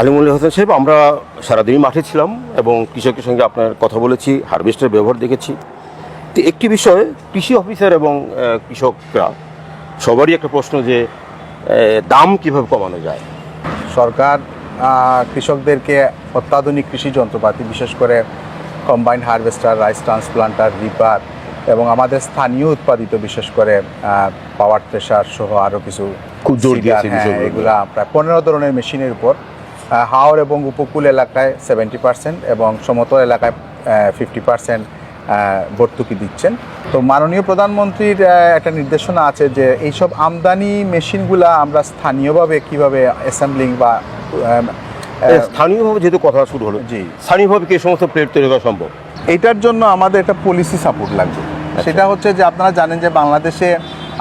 আলিমুল হোসেন সাহেব আমরা সারাদিনই মাঠে ছিলাম এবং কৃষকের সঙ্গে আপনার কথা বলেছি হারভেস্টের ব্যবহার দেখেছি তো একটি বিষয় কৃষি অফিসার এবং কৃষকরা সবারই একটা প্রশ্ন যে দাম কীভাবে কমানো যায় সরকার কৃষকদেরকে অত্যাধুনিক কৃষি যন্ত্রপাতি বিশেষ করে combined harvester rice transplanter reaper এবং আমাদের স্থানীয় উৎপাদিত বিশেষ করে পাওয়ার প্রেশার সহ আরও কিছু হ্যাঁ। এগুলা প্রায় পনেরো ধরনের মেশিনের উপর হাওর এবং উপকূল এলাকায় সেভেন্টি পার্সেন্ট এবং সমতল এলাকায় ফিফটি পার্সেন্ট ভর্তুকি দিচ্ছেন। তো মাননীয় প্রধানমন্ত্রীর একটা নির্দেশনা আছে যে এইসব আমদানি মেশিনগুলা আমরা স্থানীয়ভাবে কীভাবে অ্যাসেম্বলিং বা স্থানীয়ভাবে যেহেতু কথা শুরু হলো জি। স্থানীয়ভাবে কি সমস্ত প্লেট তৈরি করা সম্ভব? এইটার জন্য আমাদের একটা পলিসি সাপোর্ট লাগবে। সেটা হচ্ছে যে আপনারা জানেন যে বাংলাদেশে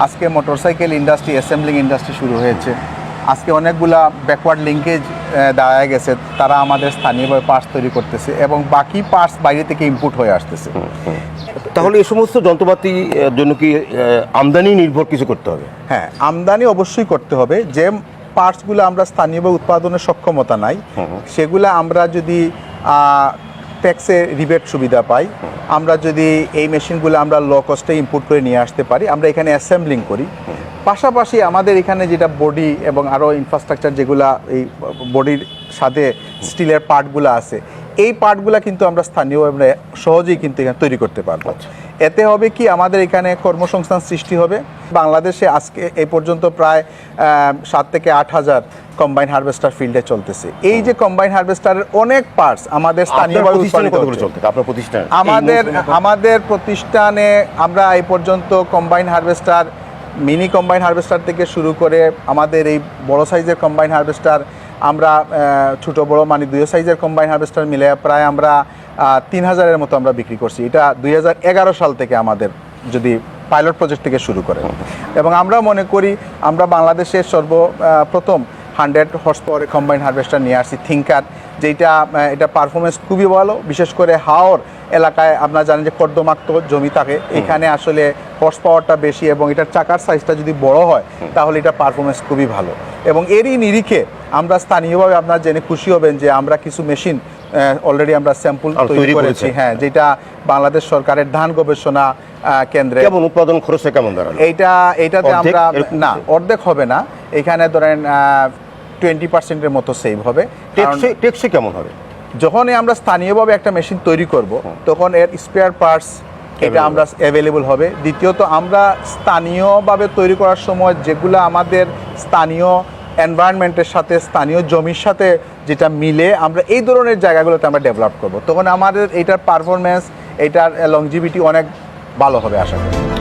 আজকে মোটরসাইকেল ইন্ডাস্ট্রি অ্যাসেম্বলিং ইন্ডাস্ট্রি শুরু হয়েছে। আজকে অনেকগুলা ব্যাকওয়ার্ড লিঙ্কেজ দেওয়া গেছে তারা আমাদের স্থানীয়ভাবে পার্টস তৈরি করতেছে এবং বাকি পার্টস বাইরে থেকে ইম্পোর্ট হয়ে আসতেছে। তাহলে এই সমস্ত যন্ত্রপাতি জন্য কি আমদানি নির্ভর কিছু করতে হবে? হ্যাঁ আমদানি অবশ্যই করতে হবে। যে পার্টসগুলো আমরা স্থানীয়ভাবে উৎপাদনের সক্ষমতা নাই সেগুলো আমরা যদি ট্যাক্সে রিবেট সুবিধা পাই আমরা যদি এই মেশিনগুলো আমরা লো কস্টে ইম্পোর্ট করে নিয়ে আসতে পারি আমরা এখানে অ্যাসেম্বলিং করি। পাশাপাশি আমাদের এখানে যেটা বডি এবং আরও ইনফ্রাস্ট্রাকচার যেগুলা এই বডির সাথে স্টিলের পার্টগুলো আছে এই পার্টগুলো কিন্তু আমরা স্থানীয়ভাবে সহজেই কিন্তু এখানে তৈরি করতে পারব। এতে হবে কি আমাদের এখানে কর্মসংস্থান সৃষ্টি হবে। বাংলাদেশে আজকে এই পর্যন্ত প্রায় সাত থেকে আট হাজার কম্বাইন হারভেস্টার ফিল্ডে চলতেছে। এই যে কম্বাইন হারভেস্টারের অনেক পার্টস আমাদের স্থানীয়ভাবে উৎপাদিত আমাদের আমাদের প্রতিষ্ঠানে আমরা এই পর্যন্ত combine harvester mini combine harvester থেকে শুরু করে আমাদের এই বড় সাইজের কম্বাইন হারভেস্টার, আমরা ছোটো, বড় মানে দুই সাইজের কম্বাইন হারভেস্টার মিলে প্রায় আমরা তিন হাজারের মতো আমরা বিক্রি করছি। এটা দুই হাজার এগারো সাল থেকে আমাদের যদি পাইলট প্রজেক্ট থেকে শুরু করে। এবং আমরা মনে করি, আমরা বাংলাদেশের সর্বপ্রথম হান্ড্রেড হর্স পাওয়ারের কম্বাইন হারভেস্টার নিয়ে আসছি থিঙ্কার যেটা এটা পারফরমেন্স খুবই ভালো বিশেষ করে হাওর এলাকায় আপনারা জানেন যে কর্দমাক্ত জমি থাকে এখানে আসলে হর্স পাওয়ারটা বেশি এবং এটার চাকার সাইজটা যদি বড় হয় তাহলে এটা পারফরমেন্স খুবই ভালো। এবং এরই নিরিখে আমরা স্থানীয়ভাবে আপনারা জেনে খুশি হবেন যে আমরা কিছু মেশিন অলরেডি আমরা স্যাম্পল তৈরি করেছি। হ্যাঁ যেটা বাংলাদেশ সরকারের ধান গবেষণা কেন্দ্রে। কেমন উৎপাদন খরচে কেমন দাঁড়াল? এইটা এইটাতে আমরা না অর্ধেক হবে না। এখানে ধরেন টোয়েন্টি পার্সেন্টের মতো সেভ হবে। টেকসই কেমন হবে? যখনই আমরা স্থানীয়ভাবে একটা মেশিন তৈরি করব তখন এর স্পেয়ার পার্টস এটা আমরা অ্যাভেলেবল হবে। দ্বিতীয়ত আমরা স্থানীয়ভাবে তৈরি করার সময় যেগুলো আমাদের স্থানীয় এনভায়রনমেন্টের সাথে স্থানীয় জমির সাথে যেটা মিলে আমরা এই ধরনের জায়গাগুলোতে আমরা ডেভেলপ করব। তখন আমাদের এটার পারফরমেন্স এটার লংজিভিটি অনেক ভালো হবে আশা করি।